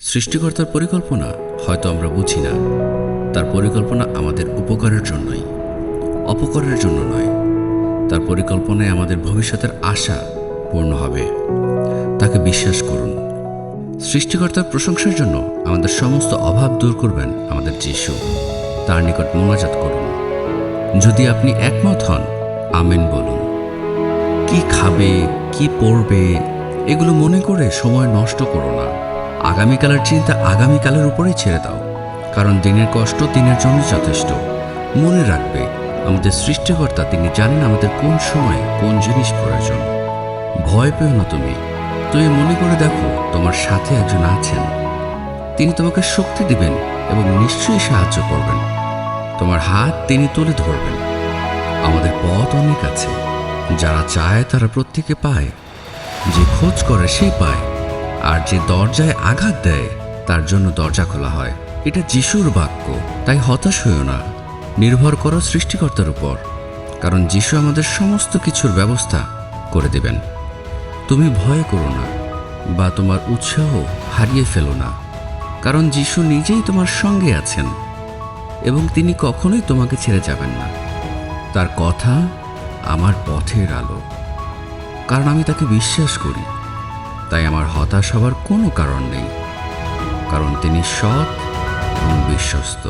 সৃষ্টিকর্তার পরিকল্পনা হয়তো আমরা বুঝি না। তার পরিকল্পনা আমাদের উপকারের জন্যই, অপকারের জন্য নয়। তার পরিকল্পনায় আমাদের ভবিষ্যতের আশা পূর্ণ হবে। তাকে বিশ্বাস করুন। সৃষ্টিকর্তার প্রশংসার জন্য আমাদের সমস্ত অভাব দূর করবেন আমাদের যিশু। তার নিকট মোনাজাত করুন। যদি আপনি একমত হন, আমেন বলুন। কি খাবে, কি পড়বে, এগুলো মনে করে সময় নষ্ট করো না। আগামীকালের চিন্তা আগামীকালের উপরেই ছেড়ে দাও। কারণ দিনের কষ্ট দিনের জন্য যথেষ্ট। মনে রাখবে, আমাদের সৃষ্টিকর্তা তিনি জানেন আমাদের কোন সময় কোন জিনিস প্রয়োজন। ভয় পেও না তুমি। তুমি মনে করে দেখো, তোমার সাথে একজন আছেন। তিনি তোমাকে শক্তি দিবেন এবং নিশ্চয়ই সাহায্য করবেন। তোমার হাত তিনি তুলে ধরবেন। আমাদের পথ অনেক আছে। যারা চায় তারা প্রত্যেকে পায়। যে খোঁজ করে সে পায়। আর যে দরজায় আঘাত দেয়, তার জন্য দরজা খোলা হয়। এটা যিশুর বাক্য, তাই হতাশ হইও না। নির্ভর করো সৃষ্টিকর্তার উপর, কারণ যিশু আমাদের সমস্ত কিছুর ব্যবস্থা করে দেবেন। তুমি ভয় করো না, বা তোমার উৎসাহ হারিয়ে ফেলো না, কারণ যিশু নিজেই তোমার সঙ্গে আছেন, এবং তিনি কখনোই তোমাকে ছেড়ে যাবেন না। তার কথা আমার পথের আলো, কারণ আমি তাকে বিশ্বাস করি। তাই আমার হতাশ হবার কোনো কারণ নেই কারণ তিনি সৎ এবং বিশ্বস্ত।